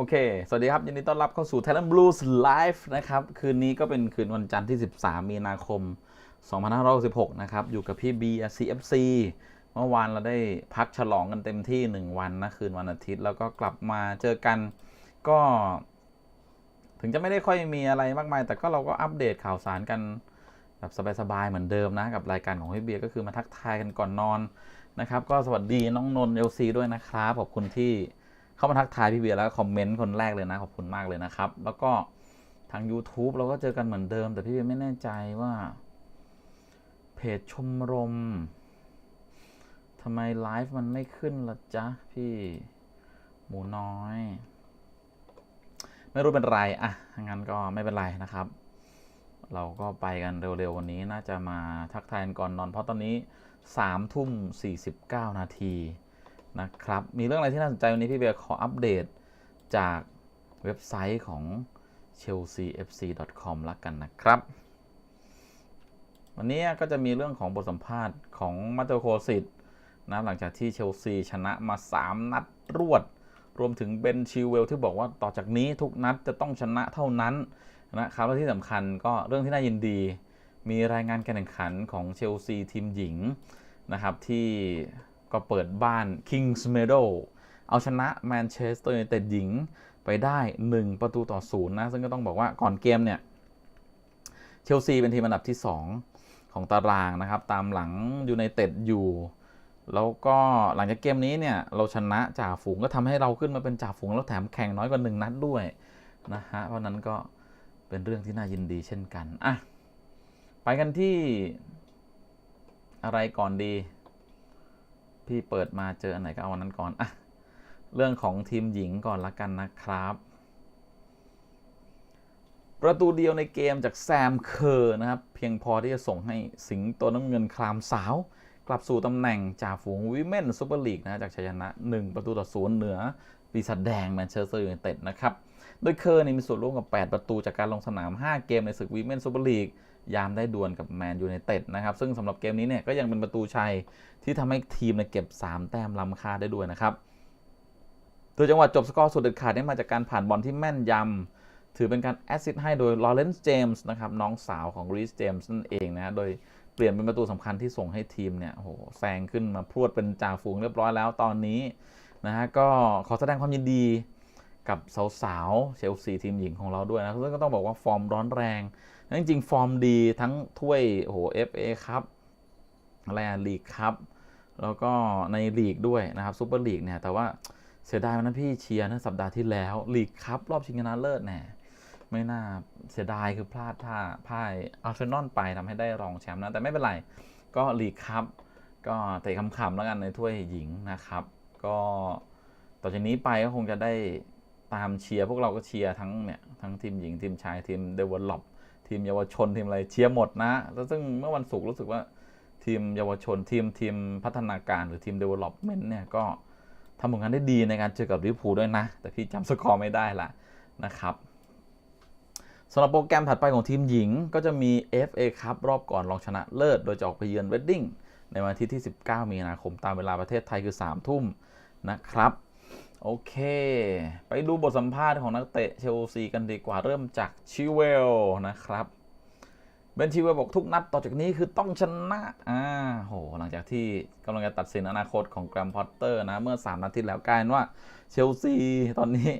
โอเค สวัสดีครับ ยินดีต้อนรับเข้าสู่ Thailand Blues Live นะครับ คืนนี้ก็เป็นคืนวันจันทร์ที่ 13 มีนาคม 2566 นะครับ อยู่กับพี่ B CFC เมื่อวานเราได้พักฉลองกันเต็มที่ 1 วันนะคืนวันอาทิตย์ แล้วก็กลับมาเจอกันก็ ถึงจะไม่ได้ค่อยมีอะไรมากมาย แต่ก็เราก็อัปเดตข่าวสารกันแบบสบายๆเหมือนเดิมนะ กับรายการของพี่เบียร์ก็คือมาทักทายกันก่อนนอนนะครับ ก็สวัสดีน้องนนท์เอลซีด้วยนะครับขอบคุณที่ เข้ามาทักทายพี่เบียร์แล้วคอมเมนต์คนแรกเลยนะ ขอบคุณมากเลยนะครับ แล้วก็ทาง YouTube เราก็เจอกันเหมือนเดิม แต่พี่เบียร์ไม่แน่ใจว่า เพจชมรมทำไมไลฟ์มันไม่ขึ้นละจ๊ะ พี่หมูน้อย ไม่รู้เป็นไรอะงั้นก็ไม่เป็นไรนะครับ เราก็ไปกันเร็วๆวันนี้น่าจะมาทักทายกันก่อนนอน เพราะตอนนี้3ทุ่ม49นาที นะครับ มีเรื่องอะไรที่น่าสนใจวันนี้พี่เบียร์ขออัปเดตจากเว็บไซต์ของ chelseafc.com ละกันนะครับ วันนี้ก็จะมีเรื่องของบทสัมภาษณ์ของมาเตโคสิตนะหลังจากที่เชลซีชนะมา 3 นัดรวด รวมถึงเบนชิวเวลที่บอกว่าต่อจากนี้ทุกนัดจะต้องชนะเท่านั้นนะครับและที่สำคัญก็เรื่องที่น่ายินดี มีรายงานการแข่งขันของเชลซีทีมหญิงนะครับที่ ก็เปิดบ้าน Kings Meadow เอาชนะแมนเชสเตอร์ยูไนเต็ดหญิงไปได้ 1 ประตูต่อศูนย์นะ ซึ่งก็ต้องบอกว่าก่อนเกมเนี่ย เชลซีเป็นทีมอันดับที่ 2 ของตารางนะครับ ตามหลังยูไนเต็ดอยู่ แล้วก็หลังจากเกมนี้เนี่ย เราชนะจ่าฝูงก็ทำให้เราขึ้นมาเป็นจ่าฝูงแล้วแถมแข่งน้อยกว่า 1 นัดด้วยนะฮะ เพราะนั้นก็เป็นเรื่องที่น่ายินดีเช่นกัน อะ ไปกันที่อะไรก่อนดี พี่เปิดมาเจออันไหนก็เอาอันนั้นก่อนอะเรื่องของทีมหญิงก่อนละกันนะครับ ประตูเดียวในเกมจากแซมเคอร์นะครับ เพียงพอที่จะส่งให้สิงโตน้ำเงินคลามสาว กลับสู่ตำแหน่งจ่าฝูงวิเมนซูเปอร์ลีกนะจากชัยชนะ 1 ประตูต่อศูนย์เหนือปีศาจแดงแมนเชสเตอร์ยูไนเต็ดนะครับ โดยเคอร์นี่มีส่วนร่วมกับ 8 ประตูจากการลงสนาม 5 เกมในศึกวิเมนซูเปอร์ลีก ยามได้ดวลกับแมนยูไนเต็ดนะครับ ซึ่งสำหรับเกมนี้เนี่ยก็ยังเป็นประตูชัยที่ทำให้ทีมเนี่ยเก็บ 3 แต้มล้ำค่าได้ด้วยนะครับโดยจังหวะจบสกอร์สุดเด็ดขาดเนี่ยมาจากการผ่านบอลที่แม่นยำถือเป็นการแอสซิสต์ให้โดยลอเรนซ์เจมส์นะครับน้องสาวของรีสเจมส์นั่นเองนะโดยเปลี่ยนเป็นประตูสำคัญที่ส่งให้ทีมเนี่ยโอ้โหแซงขึ้นมาพรวดเป็นจ่าฝูงเรียบร้อยแล้วตอนนี้นะฮะก็ขอแสดงความยินดี กับสาวๆเชลซีทีมหญิงของเราด้วยนะซึ่งก็ต้องบอกว่าฟอร์มร้อนแรงจริงๆฟอร์มดีทั้งถ้วยโอ้โห FA ครับอะไรอะลีกครับ แล้วก็ในลีกด้วยนะครับซูเปอร์ลีกเนี่ยแต่ว่าเสียดายวันนั้นพี่เชียร์นะสัปดาห์ที่แล้วลีกครับรอบชิงชนะเลิศแน่ไม่น่าเสียดายคือพลาดท่าพ่ายอาร์เซนอลไปทำให้ได้รองแชมป์นะ แต่ไม่เป็นไร ก็ลีกครับ ก็เตะคำๆแล้วกันในถ้วยหญิงนะครับ ก็ต่อจากนี้ไปก็คงจะได้ ตามเชียร์พวกเราก็เชียร์ทั้งเนี่ยทั้งทีมหญิงทีมชายทีมเดเวลลอปทีมเยาวชนทีมอะไรเชียร์หมดนะแล้วซึ่งเมื่อวันศุกร์รู้สึกว่าทีมเยาวชนทีมทีมพัฒนาการหรือทีม development เนี่ยก็ทำผลงานได้ดีในการเจอกับลิเวอร์พูลด้วยนะ แต่พี่จำสกอร์ไม่ได้ละนะครับสำหรับโปรแกรมถัดไปของทีมหญิงก็จะมี FA ครับรอบก่อนรองชนะเลิศ โดยจะออกไปเยือนเวดดิ้งในวันทิตย์ที่ 19 มีนาคมตามเวลาประเทศไทยคือ 3 ทุ่มนะครับ โอเค ไปดูบทสัมภาษณ์ของนักเตะเชลซีกันดีกว่าเริ่มจากชิเวลนะครับ เบนชิเวลบอกทุกนัดต่อจากนี้คือต้องชนะอ่าโหหลังจากที่กำลังจะตัดสินอนาคตของแกรมพอตเตอร์นะ เมื่อ 3 นัดที่แล้วกลายว่าเชลซีตอนนี้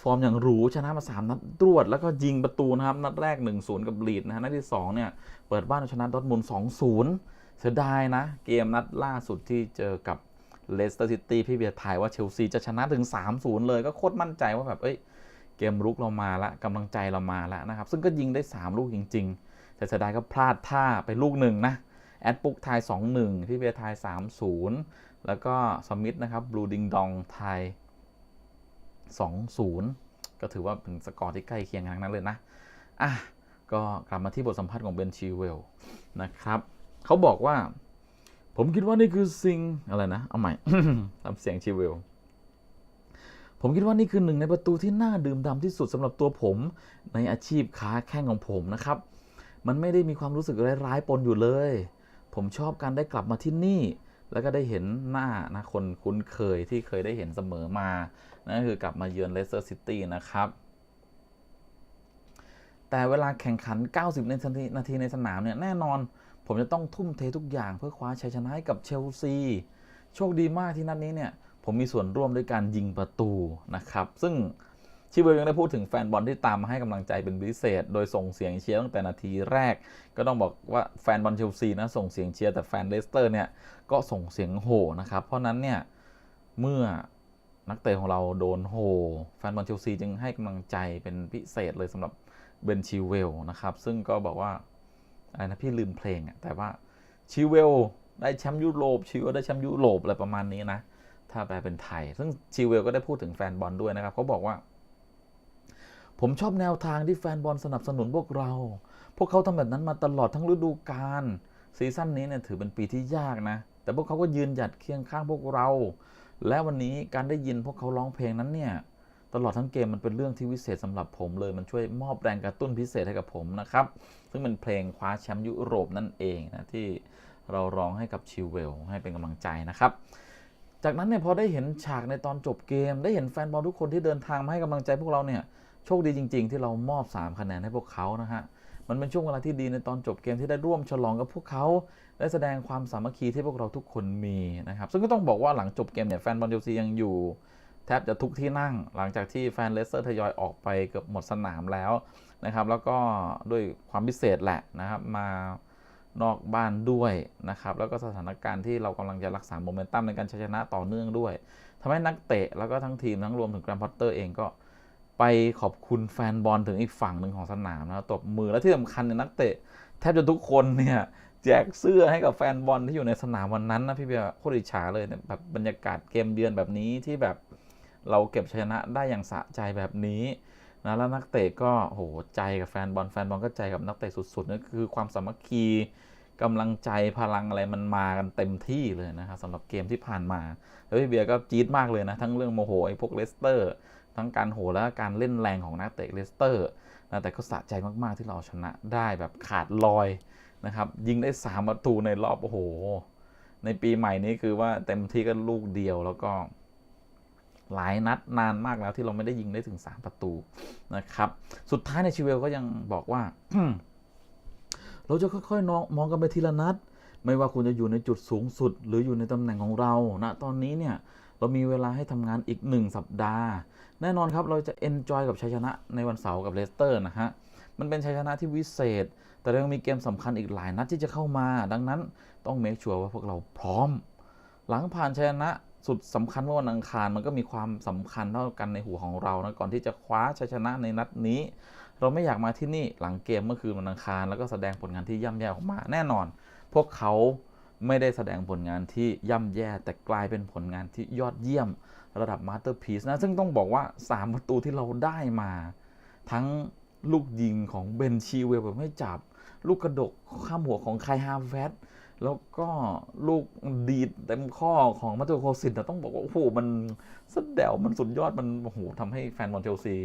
ฟอร์มอย่างหรูชนะมา 3 นัดรวด แล้วก็ยิงประตูนะครับ นัดแรก 1-0 กับลีดนะฮะนัดที่ 2 เนี่ย เปิดบ้านเอาชนะดอทมุนด์2-0 เสียดายนะ เกมนัดล่าสุดที่เจอกับ เลสเตอร์ซิตี้พี่เบียร์ทายว่าเชลซีจะชนะถึง 3-0 เลยก็โคตรมั่นใจว่าแบบเอ้ยเกมรุกเรามาละกำลังใจเรามาล้วนะครับ ซึ่งก็ยิงได้ 3 ลูกจริง ๆ แต่เสียดายก็พลาดท่าไปลูกหนึ่งนะแอดปุ๊กทาย 2-1 พี่เบียร์ทาย 3-0 แล้วก็สมิธนะครับบลูดิงดองทาย 2-0 ก็ถือว่าเป็นสกอร์ที่ใกล้เคียงกันนั้นเลยนะอะก็กลับมาที่บทสัมภาษณ์ของเบนชิเวลนะครับเขาบอกว่า ผมคิดว่านี่คือสิ่งอะไรนะ เอาใหม่ ทำเสียงชิเวลผมคิดว่านี่คือหนึ่งในประตูที่น่าดื่มด่ำที่สุดสำหรับตัวผมในอาชีพค้าแข่งของผมนะครับ มันไม่ได้มีความรู้สึกร้ายๆปนอยู่เลย ผมชอบการได้กลับมาที่นี่ แล้วก็ได้เห็นหน้านะคนคุ้นเคยที่เคยได้เห็นเสมอมานั่นคือกลับมาเยือนเลสเตอร์ซิตี้นะครับ แต่เวลาแข่งขัน 90 นาทีในสนามเนี่ยแน่นอน ผมจะต้องทุ่มเททุกอย่างเพื่อคว้าชัยชนะให้กับเชลซี โชคดีมากที่นัดนี้เนี่ย ผมมีส่วนร่วมด้วยการยิงประตูนะครับ ซึ่งชิเวลยังได้พูดถึงแฟนบอลที่ตามมาให้กำลังใจเป็นพิเศษ โดยส่งเสียงเชียร์ตั้งแต่นาทีแรก ก็ต้องบอกว่าแฟนบอลเชลซีนะส่งเสียงเชียร์แต่แฟนเลสเตอร์เนี่ยก็ส่งเสียงโห่นะครับ เพราะนั้นเนี่ยเมื่อนักเตะของเราโดนโห่แฟนบอลเชลซีจึงให้กำลังใจเป็นพิเศษเลยสำหรับเบนชิเวลนะครับ ซึ่งก็บอกว่า อะไรนะพี่ลืมเพลงอะแต่ว่าชิเวลได้แชมป์ยุโรปชิเวลได้แชมป์ยุโรปอะไรประมาณนี้นะ ถ้าแปลเป็นไทย ซึ่งชิเวลก็ได้พูดถึงแฟนบอลด้วยนะครับเขาบอกว่า ผมชอบแนวทางที่แฟนบอลสนับสนุนพวกเรา พวกเขาทำแบบนั้นมาตลอดทั้งฤดูกาลซีซั่นนี้เนี่ยถือเป็นปีที่ยากนะ แต่พวกเขาก็ยืนหยัดเคียงข้างพวกเรา และวันนี้การได้ยินพวกเขาร้องเพลงนั้นเนี่ย ตลอดทั้งเกมมันเป็นเรื่องที่วิเศษสำหรับผมเลย มันช่วยมอบแรงกระตุ้นพิเศษให้กับผมนะครับ ซึ่งเป็นเพลงคว้าแชมป์ยุโรปนั่นเองนะที่เราร้องให้กับชิวเวลให้เป็นกำลังใจนะครับ จากนั้นเนี่ยพอได้เห็นฉากในตอนจบเกม ได้เห็นแฟนบอลทุกคนที่เดินทางมาให้กำลังใจพวกเราเนี่ยโชคดีจริง ๆ ที่เรามอบ 3 คะแนนให้พวกเขานะฮะมันเป็นช่วงเวลาที่ดีในตอนจบเกมที่ได้ร่วมฉลองกับพวกเขาได้แสดงความสามัคคีที่พวกเราทุกคนมีนะครับซึ่งก็ต้องบอกว่าหลังจบเกมเนี่ยแฟนบอลเชลซียังอยู่ แทบจะทุกที่นั่งหลังจากที่แฟนเลสเตอร์ทยอยออกไปเกือบหมดสนามแล้วนะครับ แล้วก็ด้วยความพิเศษแหละนะครับ มานอกบ้านด้วยนะครับ แล้วก็สถานการณ์ที่เรากำลังจะรักษาโมเมนตัมในการชชนะต่อเนื่องด้วยทำให้นักเตะแล้วก็ทั้งทีมทั้งรวมถึงแกรมพอตเตอร์เองก็ไปขอบคุณแฟนบอลถึงอีกฝั่งหนึ่งของสนามนะตบมือและที่สำคัญเนี่ยนักเตะแทบจะทุกคนเนี่ยแจกเสื้อให้กับแฟนบอลที่อยู่ในสนามวันนั้นนะพี่เบียร์โคตรอิจฉาเลยเนี่ยแบบบรรยากาศเกมเยือนแบบนี้ที่แบบ เราเก็บชนะได้อย่างสะใจแบบนี้นะแล้วนักเตะก็โหใจกับแฟนบอลแฟนบอลก็ใจกับนักเตะสุดๆนั่นคือความสามัคคีกำลังใจพลังอะไรมันมากันเต็มที่เลยนะครับสำหรับเกมที่ผ่านมาแล้วพี่เบียร์ก็จี๊ดมากเลยนะทั้งเรื่องโมโหไอ้พวกเลสเตอร์ทั้งการโหและการเล่นแรงของนักเตะเลสเตอร์นะแต่ก็สะใจมากๆที่เราชนะได้แบบขาดลอยนะครับยิงได้3ประตูในรอบโอ้โหในปีใหม่นี้คือว่าเต็มที่ก็ลูกเดียวแล้วก็ หลายนัดนานมากแล้วที่เราไม่ได้ยิงได้ถึง 3 ประตูนะครับ สุดท้ายในชิเวลก็ยังบอกว่า เราจะค่อยๆมองกันไปทีละนัด ไม่ว่าคุณจะอยู่ในจุดสูงสุด หรืออยู่ในตำแหน่งของเราณนะตอนนี้เนี่ยเรามีเวลาให้ทำงานอีก 1 สัปดาห์ แน่นอนครับเราจะเอนจอยกับชัยชนะในวันเสาร์กับเลสเตอร์นะฮะมันเป็นชัยชนะที่วิเศษ แต่ยังมีเกมสำคัญอีกหลายนัดที่จะเข้ามา ดังนั้นต้องเมคชัวร์ว่าพวกเราพร้อม หลังผ่านชัยชนะ สุดสำคัญเมื่อวันอังคารมันก็มีความสำคัญเท่ากันในหัวของเรานะก่อนที่จะคว้าชัยชนะในนัดนี้ เราไม่อยากมาที่นี่หลังเกมเมื่อคืนวันอังคาร แล้วก็แสดงผลงานที่ย่ำแย่ออกมาแน่นอน พวกเขาไม่ได้แสดงผลงานที่ย่ำแย่แต่กลายเป็นผลงานที่ยอดเยี่ยมระดับมาสเตอร์พีซนะซึ่งต้องบอกว่า 3 ประตูที่เราได้มา ทั้งลูกยิงของเบนชีเวลแบบไม่จับ ลูกกระดกข้ามหัวของไคฮาเวต แล้วก็ลูกดีดเต็มข้อของมาตโตโคสินแต่ต้องบอกว่าโอ้โหมันสุดเดวมันสุดยอดมันโอ้โหทำให้แฟนบอลเชลซี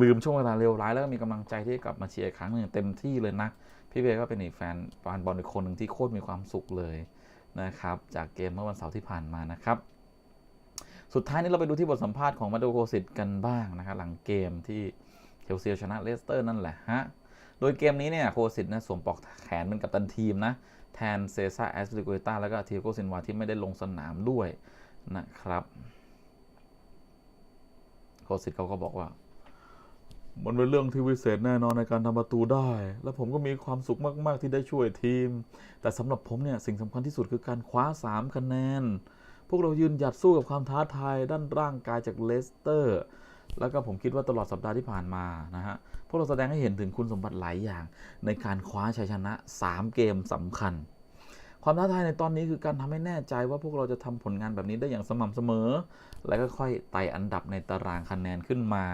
ลืมช่วงเวลาเลวร้าย แล้วก็มีกำลังใจที่กลับมาเชียร์ครั้งหนึ่งเต็มที่เลยนะ พี่เบย์ก็เป็นอีกแฟนแฟนบอลอีกคนหนึ่งที่โคตรมีความสุขเลยนะครับ จากเกมเมื่อวันเสาร์ที่ผ่านมานะครับ สุดท้ายนี้เราไปดูที่บทสัมภาษณ์ของมาโดโคสิตกันบ้างนะครับหลังเกมที่เชลซีชนะเลสเตอร์นั่นแหละฮะ โดยเกมนี้เนี่ยโคสิตนะสวมปลอกแขนเป็นกัปตันทีมนะ แทนเซซ่าแอสลิโกต้าแล้วก็ทีโกซินวาที่ไม่ได้ลงสนามด้วยนะครับโคสิตเขาก็บอกว่า มันเป็นเรื่องที่วิเศษแน่นอนในการทำประตูได้ และผมก็มีความสุขมาก ๆ ที่ได้ช่วยทีม แต่สำหรับผมเนี่ยสิ่งสำคัญที่สุดคือการคว้า 3 คะแนน พวกเรายืนหยัดสู้กับความท้าทายด้านร่างกายจากเลสเตอร์ แล้วก็ผมคิดว่าตลอดสัปดาห์ที่ผ่านมานะฮะพวกเราแสดงให้เห็นถึงคุณสมบัติหลายอย่าง ในการคว้าชัยชนะ 3 เกมสำคัญ ความท้าทายในตอนนี้คือการทำให้แน่ใจว่าพวกเราจะทำผลงานแบบนี้ได้อย่างสม่ำเสมอ และก็ค่อยไต่อันดับในตารางคะแนนขึ้นมา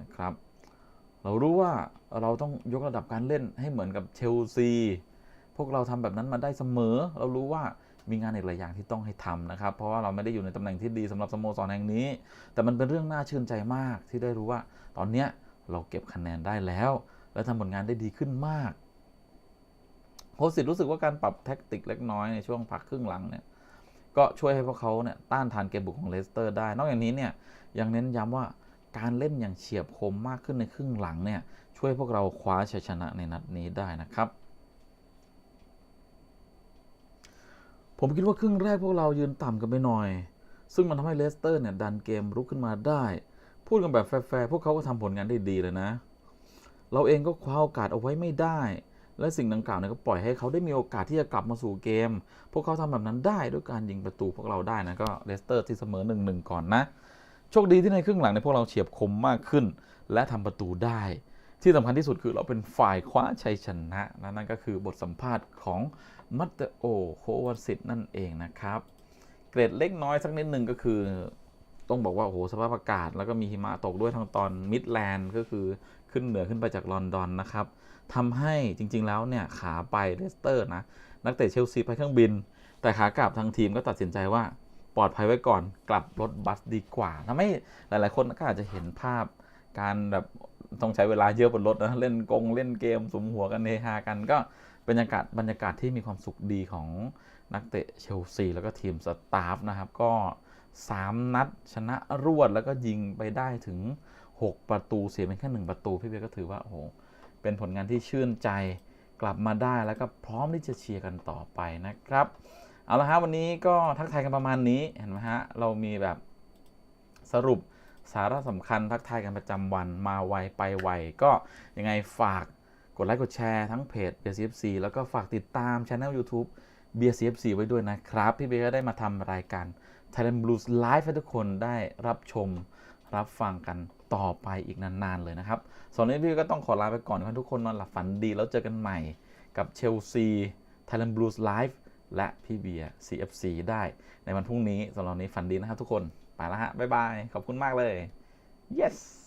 นะครับ เรารู้ว่าเราต้องยกระดับการเล่นให้เหมือนกับเชลซีพวกเราทำแบบนั้นมาได้เสมอ เรารู้ว่า มีงานอีกหลายอย่างที่ต้องให้ทำนะครับ เพราะว่าเราไม่ได้อยู่ในตำแหน่งที่ดีสำหรับสโมสรแห่งนี้ แต่มันเป็นเรื่องน่าชื่นใจมากที่ได้รู้ว่า ตอนเนี้ยเราเก็บคะแนนได้แล้ว และทำผลงานได้ดีขึ้นมากโคสิตรู้สึกว่าการปรับแท็กติกเล็กน้อยในช่วงพักครึ่งหลังเนี่ยก็ช่วยให้พวกเขาเนี่ยต้านทานเกมบุกของเลสเตอร์ได้ นอกจากนี้เนี่ยยังเน้นย้ำว่าการเล่นอย่างเฉียบคมมากขึ้นในครึ่งหลังเนี่ยช่วยพวกเราคว้าชัยชนะในนัดนี้ได้นะครับ ผมคิดว่าครึ่งแรกพวกเรายืนต่ำกันไปหน่อย ซึ่งมันทำให้เลสเตอร์เนี่ยดันเกมรุกขึ้นมาได้ พูดกันแบบแฟร์ๆพวกเขาก็ทำผลงานได้ดีเลยนะ เราเองก็คว้าโอกาสเอาไว้ไม่ได้ และสิ่งดังกล่าวเนี่ยก็ปล่อยให้เขาได้มีโอกาสที่จะกลับมาสู่เกม พวกเขาทำแบบนั้นได้ด้วยการยิงประตูพวกเราได้นะก็เลสเตอร์ที่เสมอหนึ่งหนึ่งก่อนนะโชคดีที่ในครึ่งหลังในพวกเราเฉียบคมมากขึ้น และทำประตูได้ ที่สำคัญที่สุดคือเราเป็นฝ่ายคว้าชัยชนะและนั่นก็คือบทสัมภาษณ์ของมัตเตโอโควาสิตนั่นเองนะครับ เกรดเล็กน้อยสักนิดหนึ่งก็คือต้องบอกว่าโอ้โหสภาพอากาศ แล้วก็มีหิมะตกด้วยทางตอนมิดแลนด์ก็คือขึ้นเหนือขึ้นไปจากลอนดอนนะครับทำให้จริงๆแล้วเนี่ยขาไปเลสเตอร์นะนักเตะเชลซีไปเครื่องบิน แต่ขากลับทางทีมก็ตัดสินใจว่าปลอดภัยไว้ก่อนกลับรถบัสดีกว่าทำให้หลายๆคนก็อาจจะเห็นภาพการแบบ ต้องใช้เวลาเยอะบนรถนะเล่นกงเล่นเกมสมหัวกันเฮฮากันก็บรรยากาศบรรยากาศที่มีความสุขดีของนักเตะเชลซีแล้วก็ทีมสตาฟนะครับ ก็ 3 นัดชนะรวดแล้วก็ยิงไปได้ถึง 6 ประตูเสียเป็นแค่ 1 ประตู พี่เบียร์ก็ถือว่าโอ้โหเป็นผลงานที่ชื่นใจกลับมาได้แล้วก็พร้อมที่จะเชียร์กันต่อไปนะครับ เอาละฮะวันนี้ก็ทักทายกันประมาณนี้เห็นไหมฮะเรามีแบบสรุป สาระสำคัญทักทายกันประจำวันมาไวไปไวก็ยังไงฝากกดไลค์กดแชร์ทั้งเพจ b c f c แล้วก็ฝากติดตามช anel YouTube b c f c ไว้ด้วยนะครับ พี่เบียร์ก็ได้มาทำรายการ Thailand Blues Live ให้ทุกคนได้รับชมรับฟังกันต่อไปอีกนานๆเลยนะครับสำหรับวันนี้พี่ก็ต้องขอลาไปก่อนขอให้ทุกคนนอนหลับฝันดีแล้วเจอกันใหม่กับเชลซี Thailand Blues Live และพี่เบียร์ CFC ได้ในวันพรุ่งนี้สำหรับวันนี้ฝันดีนะครับทุกคน ไปแล้วฮะบ๊ายบาย ขอบคุณมากเลย yes